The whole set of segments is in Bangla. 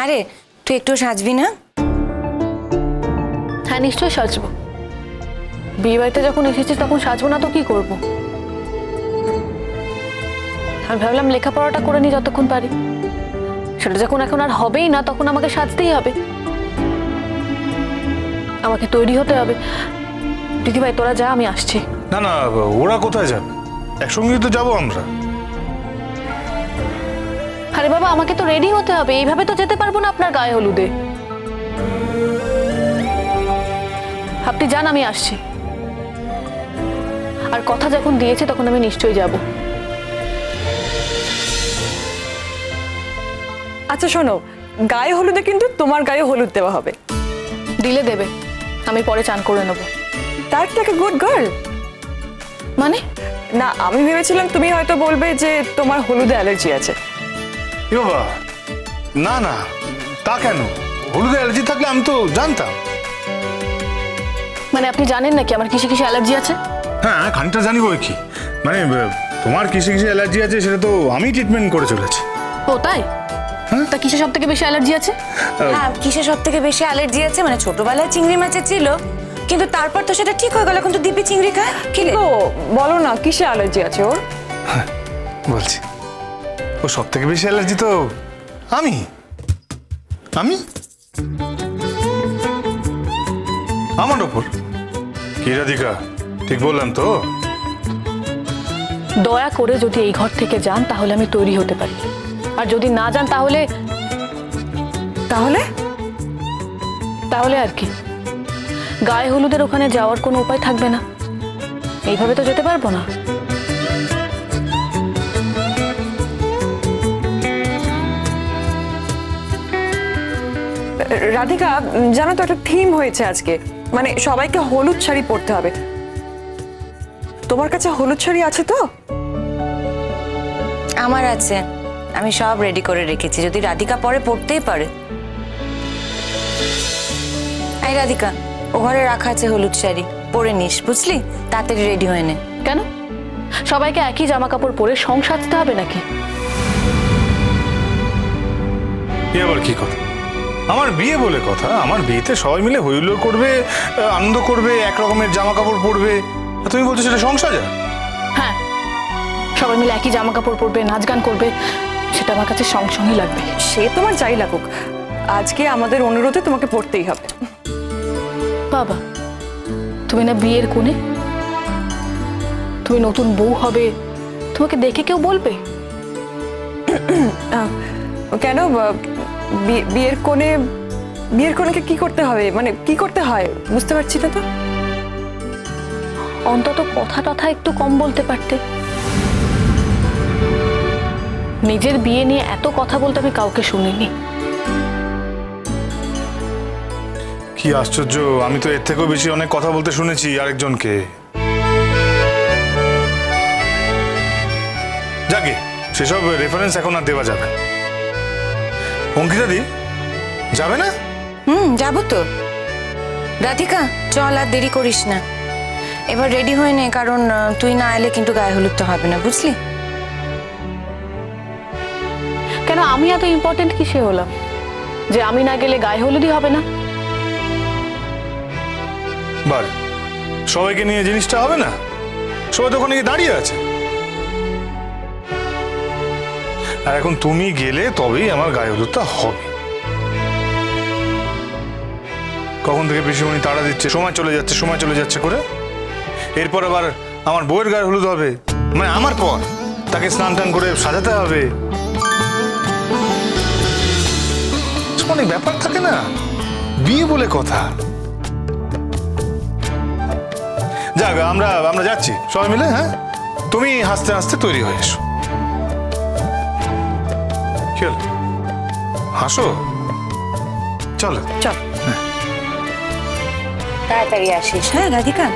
আরে তুই একটু সাজবি না? হ্যাঁ নিশ্চয়ই সাজবো। বিয়ে বাড়িতে যখন এসেছি তখন সাজবো না তো কি করব? আমি ভাবলাম লেখাপড়াটা করে নি যতক্ষণ পারি। সেটা যখন এখন আর হবেই না তখন আমাকে সাজতেই হবে। আমাকে তৈরি হতে হবে। দিদিভাই তোরা যা আমি আসছি। না না ওরা কোথায় যাবে? একসঙ্গেই তো যাব আমরা। আরে বাবা আমাকে তো রেডি হতে হবে। এইভাবে তো যেতে পারব না আপনার গায়ে হলুদে। আপনি যান আমি আসছি। আর কথা যখন দিয়েছে তখন আমি নিশ্চয়ই যাব। আচ্ছা শোনো। গায়ে হলুদে কিন্তু তোমার গায়ে হলুদ দেওয়া হবে। দিলে দেবে। আমি পরে চান করে নেব। তার থেকে গুড গার্ল মানে? না আমি ভেবেছিলাম তুমি হয়তো বলবে যে তোমার হলুদে অ্যালার্জি আছে। এ বাবা? না না তা কেন? হলুদে অ্যালার্জি থাকলে আমি তো জানতাম। মানে আপনি জানেন নাকি আমার কিসে কিসে অ্যালার্জি আছে? হ্যাঁ খানিকটা জানি বই কি। মানে তোমার কিসে কিসে অ্যালার্জি আছে সেটা তো আমি ট্রিটমেন্ট করে চলেছি। ও তাই? তা কিসে সব থেকে বেশি অ্যালার্জি আছে? হ্যাঁ কিসে সব থেকে বেশি অ্যালার্জি আছে? মানে ছোটবেলায় চিংড়ি মাছে ছিল কিন্তু তারপর তো সেটা ঠিক হয়ে গেল। এখন তো দিব্যি চিংড়ি খায়। কি? বলো না কিসে অ্যালার্জি আছে ওর? বলছি। ও সব থেকে বেশি অ্যালার্জি তো? আমি? আমি? আমার ওপর? কি রাধিকা? ঠিক বললাম তো। দয়া করে যদি এই ঘর থেকে যান তাহলে আমি তৈরি হতে পারি। আর যদি না যান তাহলে তাহলে? তাহলে আর কি। গায়ে হলুদের ওখানে যাওয়ার কোনো উপায় থাকবে না। এইভাবে তো যেতে পারব না। রাধিকা জানো তো একটা থিম হয়েছে আজকে। মানে সবাইকে হলুদ শাড়ি পরতে হবে। তোমার কাছে হলুদ শাড়ি আছে তো? আমার আছে। আমি সব রেডি করে রেখেছি। যদি রাধিকা পরে পড়তেই পারে। এই রাধিকা ও ঘরে রাখা আছে হলুদ শাড়ি। পরে নিস বুঝলি? তাড়াতাড়ি রেডি হয়ে নে। কেন? সবাইকে একই জামা কাপড় পরে সং সাজতে হবে নাকি? এ আবার কি কথা? আমার বিয়ে বলে কথা আমার বিয়েতে সবাই মিলে হইহুল্লোড় করবে আনন্দ করবে এক রকমের জামা কাপড় পরবে তুমি বলছো সেটা সংসার? হ্যাঁ সবাই মিলে একই জামা কাপড় পরবে নাচ গান করবে সেটা আমার কাছে সঙ্গই লাগবে। সে তোমার যাই লাগুক আজকে আমাদের অনুরোধে তোমাকে পড়তেই হবে। বাবা তুমি না বিয়ের কোণে? তুমি নতুন বউ হবে তোমাকে দেখে কেউ বলবে? কেন বিয়ের কোণে বিয়ের কোণেকে কি করতে হবে? মানে কি করতে হয়? বুঝতে পারছি না তো? অন্তত কথা টথা একটু কম বলতে পারতে। নিজের বিয়ে নিয়ে এত কথা বলতে আমি কাউকে শুনিনি। কি আশ্চর্য আমি তো এর থেকেও বেশি অনেক কথা বলতে শুনেছি আরেকজনকে। যাকে সেসব রেফারেন্স এখন আর দেওয়া যাবে অঙ্কিতা দি যাবে না? হুম যাব তো। রাধিকা চল আর দেরি করিস না। এবার রেডি হয়ে নে কারণ তুই না এলে কিন্তু গায়ে হলুদটা হবে না বুঝলি? কেন আমি এত ইম্পর্টেন্ট কিসে হলাম? যে আমি না গেলে গায়ে হলুদই হবে না? বার সবাইকে নিয়ে জিনিসটা হবে না? সবাই তো ওখানে গিয়ে দাঁড়িয়ে আছে। আর এখন তুমি গেলে তবেই আমার গায়ে হলুদটা হবে। কখন থেকে পিসিমণি তাড়া দিচ্ছে, সময় চলে যাচ্ছে, সময় চলে যাচ্ছে করে? এরপর আবার আমার বউয়ের গায়ে হলুদ হবে মানে আমার পর। তাকে স্নান টান করে সাজাতে হবে। অনেক ব্যাপার থাকে না, বিয়ে বলে কথা। যাক, আমরা আমরা যাচ্ছি, সবাই মিলে হ্যাঁ? তুমি হাসতে হাসতে তৈরি হয়ে এসো। কি হলো? হাসো। চলো। চল। তাড়াতাড়ি আসিস। হ্যাঁ রাধিকা।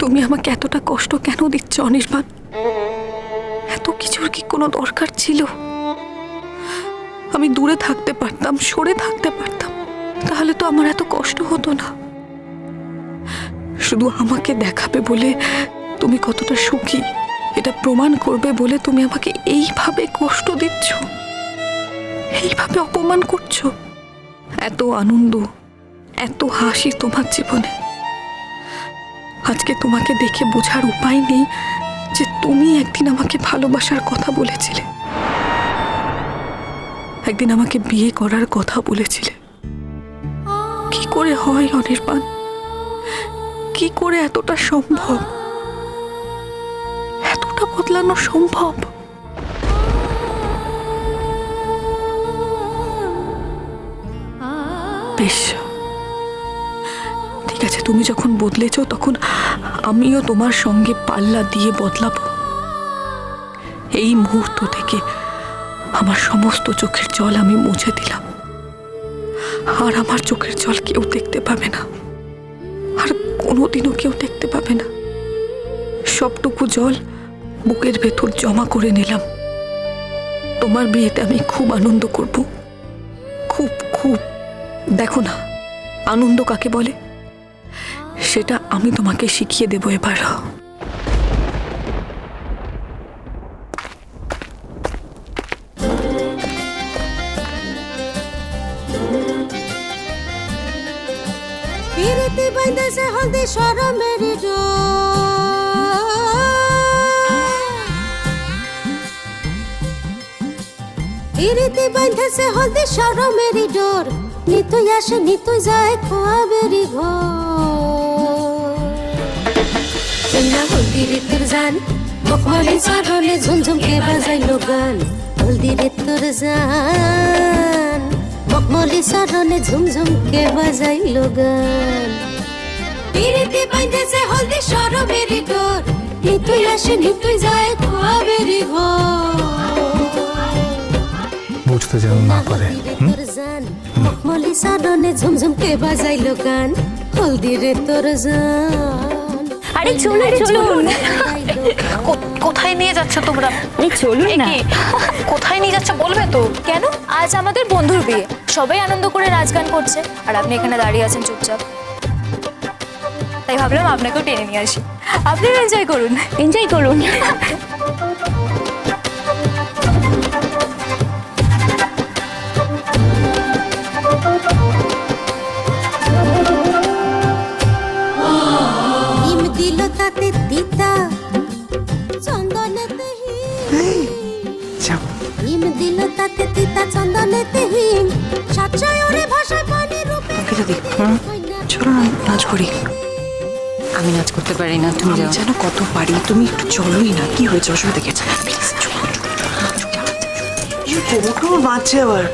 তুমি আমাকে এতটা কষ্ট কেন দিচ্ছ অনির্বাণ? কিছুর কি কোনো দরকার ছিল? আমি দূরে থাকতে পারতাম, সরে থাকতে পারতাম। তাহলে তো আমার এত কষ্ট হতো না। শুধু আমাকে দেখাবে বলে তুমি কতটা সুখী, এটা প্রমাণ করবে বলে তুমি আমাকে এইভাবে কষ্ট দিচ্ছ। এইভাবে অপমান করছ। এত আনন্দ, এত হাসি তোমার জীবনে। আজকে তোমাকে দেখে বোঝার উপায় নেই। যে তুমি একদিন আমাকে ভালোবাসার কথা বলেছিলে। একদিন আমাকে বিয়ে করার কথা বলেছিলে। কি করে হয় অনির্বাণ? কি করে এতটা সম্ভব? এতটা বদলানো সম্ভব? বেশ। ঠিক আছে, তুমি যখন বদলেছো তখন আমিও তোমার সঙ্গে পাল্লা দিয়ে বদলাবো। এই মুহূর্ত থেকে আমার সমস্ত চোখের জল আমি মুছে দিলাম। আর আমার চোখের জল কেউ দেখতে পাবে না। আর কোনোদিনও কেউ দেখতে পাবে না। সবটুকু জল বুকের ভেতর জমা করে নিলাম। তোমার বিয়েতে আমি খুব আনন্দ করব। খুব খুব। দেখো না, আনন্দ কাকে বলে? সেটা আমি তোমাকে শিখিয়ে দেবো এবার। পিরিতি পিরিতি বাইন্দেছে হলদি সরমেরি ডোর নিতুই আসে, নিতুই যায় খোয়াবেরি ঘর। কন্যা হলদি ঋতুর জান মখমলি সরলে ঝুমঝুম কে বাজাইলো গান হলদি ঋতুর জান মখমলি সরলে ঝুমঝুম কে বাজাইলো গান পিরিতি বাইন্দেছে হলদি সরমেরি ডোর নিতুই আসে নিতুই যায় খোয়াবেরি ঘর। বুঝতে যেন না পারে? মখমলি সাদনে ঝুমঝুম কে বাজাইলো গান হলদি রে তোর জান। আরে চলুন চলুন। কোথায় নিয়ে যাচ্ছ তোমরা? আরে চলুন না। কোথায় নিয়ে যাচ্ছ বলবে তো? কেন? আজ আমাদের বন্ধুর বিয়ে। সবাই আনন্দ করে নাচ গান করছে। আর আপনি এখানে দাঁড়িয়ে আছেন চুপচাপ। তাই ভাবলাম আপনাকেও টেনে নিয়ে আসি। আপনিও এনজয় করুন। এনজয় করুন। দিল তাতে চন্দনেতে হিং ডিম দিল তাতে তিতা চন্দনেতে হিং সাতশয়রে ভাষায় পানি রূপে চলো না নাচ করি আমি নাচ করতে পারি না তুমি যেন কত পারি তুমি একটু চলোই না কি হয়েছে অসুবিধা গেছে কোমর বাঁচছে আবার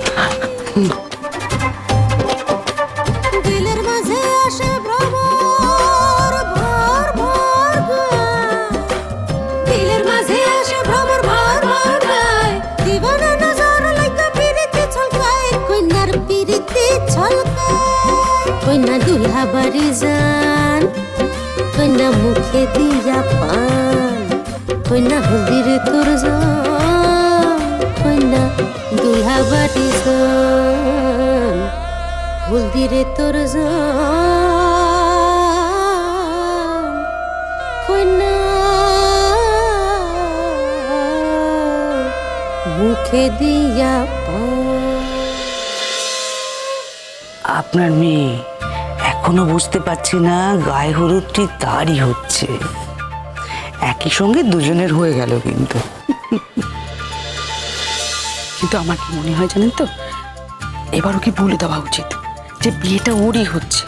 বাড়ি যান কইন্যা মুখে দিয়া পান কইন্যা হলদির তোর দুলহা বাড়ি যান হলদিরে তোর কইনা মুখে দিয়া পা আপনার মেয়ে এখনও বুঝতে পারছি না গায়ে হলুদটি তারই হচ্ছে। একই সঙ্গে দুজনের হয়ে গেল কিন্তু। কিন্তু আমার কি মনে হয় জানেন তো? এবার ওকে বলে দেওয়া উচিত যে বিয়েটা ওরই হচ্ছে?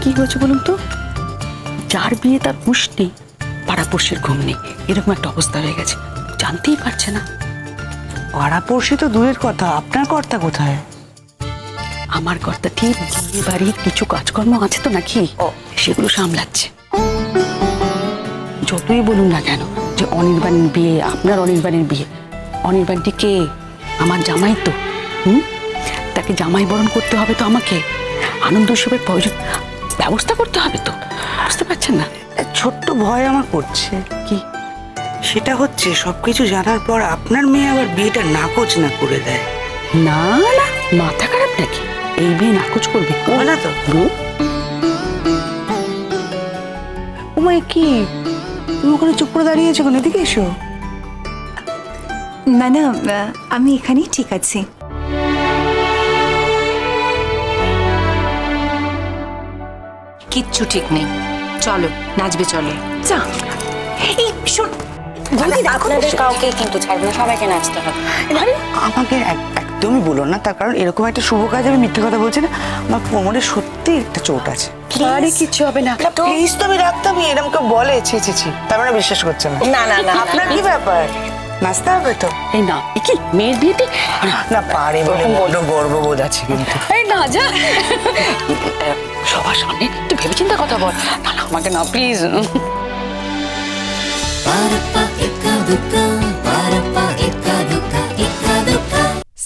কি হয়েছে বলুন তো? যার বিয়ে তার হুঁশ নেই, পাড়াপড়শির ঘুম নেই, এরকম একটা অবস্থা হয়ে গেছে। জানতেই পারছে না। পাড়াপড়শি তো দূরের কথা, আপনার কর্তা কোথায়? আমার কর্তা ঠিক বিয়ে বাড়ির কিছু কাজকর্ম আছে তো নাকি? সেগুলো সামলাচ্ছে। যতই বলুন না কেন যে অনির্বাণীর বিয়ে আপনার অনির্বাণের বিয়ে। অনির্বাণটি কে? আমার জামাই তো। হুম? তাকে জামাই বরণ করতে হবে তো আমাকে। আনন্দ উৎসবের প্রয়োজন ব্যবস্থা করতে হবে তো। বুঝতে পারছেন না? ছোট্ট ভয় আমার করছে। কি? সেটা হচ্ছে সবকিছু জানার পর আপনার মেয়ে আবার বিয়েটা নাকচ না করে দেয়। না না মাথা খারাপ নাকি? এই বিয়ে নাকচ করবে? না তো। কি? তুমি ওখানে চুপ করে দাঁড়িয়েছো কেন? এদিকে এসো। না না আমি এখানেই ঠিক আছি। কিচ্ছু ঠিক নেই। চলো নাচবে চলো। যা। এই শোন। আপনাদের কাউকে কিন্তু ছাড়বে না সবাইকে নাচতে হবে। আমাকে এক- একদমই বলো না তার কারণ এরকম একটা শুভ কাজ আমি মিথ্যে কথা বলছি না আমার কোমরে সত্যি একটা চোট আছে। আরে কিচ্ছু হবে না। প্লিজ তো আমি রাখতামই এরকম কেউ বলে ছি ছি ছি তার মানে বিশ্বাস করছে না। না না না। আপনার কি ব্যাপার? নাচতে হবে তো? এই না এ কি মেয়ের বিয়েতে না পারে বলে বড্ড গর্ববোধ আছে কিন্তু। এই না যা। সবার সামনে তুই ভেবেচিন্তে কথা বল। না না আমাকে না প্লিজ